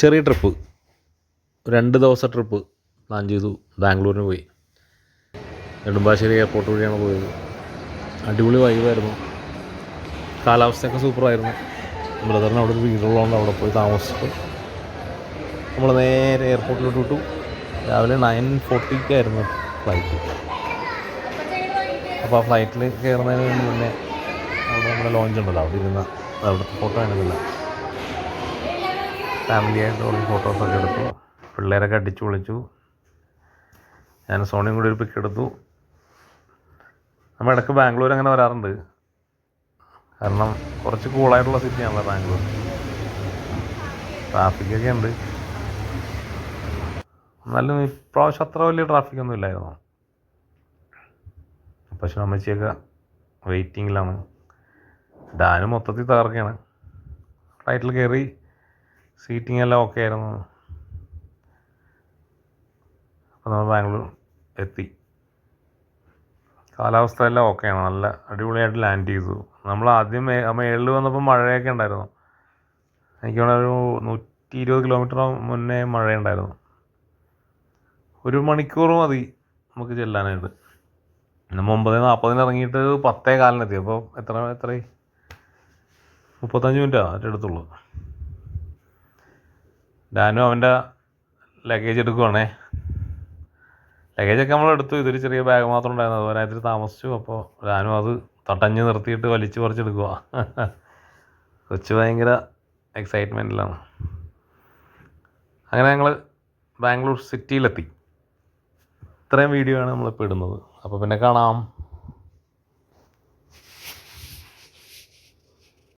ചെറിയ ട്രിപ്പ്. രണ്ട് ദിവസത്തെ ട്രിപ്പ് പ്ലാൻ ചെയ്തു. ബാംഗ്ലൂരിന് പോയി. നെടുമ്പാശ്ശേരി എയർപോർട്ട് വഴിയാണ് പോയത്. അടിപൊളി വൈബായിരുന്നു കാലാവസ്ഥയൊക്കെ സൂപ്പറായിരുന്നു ബ്രദറിന് അവിടെ ഒരു വീടുള്ളതുകൊണ്ട് അവിടെ പോയി താമസിച്ചു. നമ്മൾ നേരെ എയർപോർട്ടിലോട്ട് വിട്ടു രാവിലെ നയൻ ഫോർട്ടിക്കായിരുന്നു ഫ്ലൈറ്റ് അപ്പോൾ ആ ഫ്ലൈറ്റിൽ കയറുന്നതിന് മുന്നേ അവിടെ നമ്മുടെ ലോഞ്ച് ഉണ്ടല്ലോ. അവിടെ ഇരുന്ന അവിടുത്തെ ഫോട്ടോ ആയിരുന്നില്ല ഫാമിലിയായിട്ട് കുറച്ച് ഫോട്ടോസൊക്കെ എടുത്തു. പിള്ളേരൊക്കെ അടിച്ചു വിളിച്ചു ഞാൻ സോണിയും കൂടി ഒരു പിക്ക് എടുത്തു. നമ്മൾ ഇടയ്ക്ക് ബാംഗ്ലൂർ അങ്ങനെ വരാറുണ്ട്. കാരണം കുറച്ച് കൂളായിട്ടുള്ള സിറ്റിയാണല്ലോ ബാംഗ്ലൂർ. ട്രാഫിക്കൊക്കെ ഉണ്ട്. എന്നാലും ഇപ്രാവശ്യം അത്ര വലിയ ട്രാഫിക്കൊന്നും ഇല്ലായിരുന്നു. പക്ഷെ അമ്മച്ചിയൊക്കെ വെയിറ്റിങ്ങിലാണ് ഡാന് മൊത്തത്തിൽ തകർക്കുകയാണ്. ഫ്ലൈറ്റിൽ കയറി സീറ്റിംഗ് എല്ലാം ഓക്കെ ആയിരുന്നു. അപ്പോൾ നമ്മൾ ബാംഗ്ലൂർ എത്തി. കാലാവസ്ഥ എല്ലാം ഓക്കെയാണ് നല്ല അടിപൊളിയായിട്ട് ലാൻഡ് ചെയ്തു. നമ്മൾ ആദ്യം മേളിൽ വന്നപ്പോൾ മഴയൊക്കെ ഉണ്ടായിരുന്നു. എനിക്ക് തോന്നുന്നു ഒരു നൂറ്റി ഇരുപത് കിലോമീറ്റർ മുന്നേ മഴയുണ്ടായിരുന്നു. ഒരു മണിക്കൂർ മതി നമുക്ക് ചെല്ലാനായിട്ട്. നമ്മൾ ഒമ്പത് നാൽപ്പതിന് ഇറങ്ങിയിട്ട് പത്തേ കാലിനെത്തി അപ്പോൾ എത്ര എത്ര മുപ്പത്തഞ്ച് മിനിറ്റാണ് അതിന്റെ അടുത്തുള്ളൂ ഡാനും അവന്റെ ലഗേജ് എടുക്കുവാണേ. ലഗേജൊക്കെ നമ്മൾ എടുത്തു. ഇതൊരു ചെറിയ ബാഗ് മാത്രം ഉണ്ടായിരുന്നു. അതുപോലെ അതിൽ താമസിച്ചു. അപ്പോൾ ഡാനു അത് തട്ടഞ്ഞ് നിർത്തിയിട്ട് വലിച്ചു പറിച്ചെടുക്കുക കൊച്ചു ഭയങ്കര എക്സൈറ്റ്മെന്റിലാണ് അങ്ങനെ ഞങ്ങൾ ബാംഗ്ലൂർ സിറ്റിയിലെത്തി ഇത്രയും വീഡിയോ ആണ് നമ്മളിപ്പോൾ ഇടുന്നത്. അപ്പോൾ പിന്നെ കാണാം.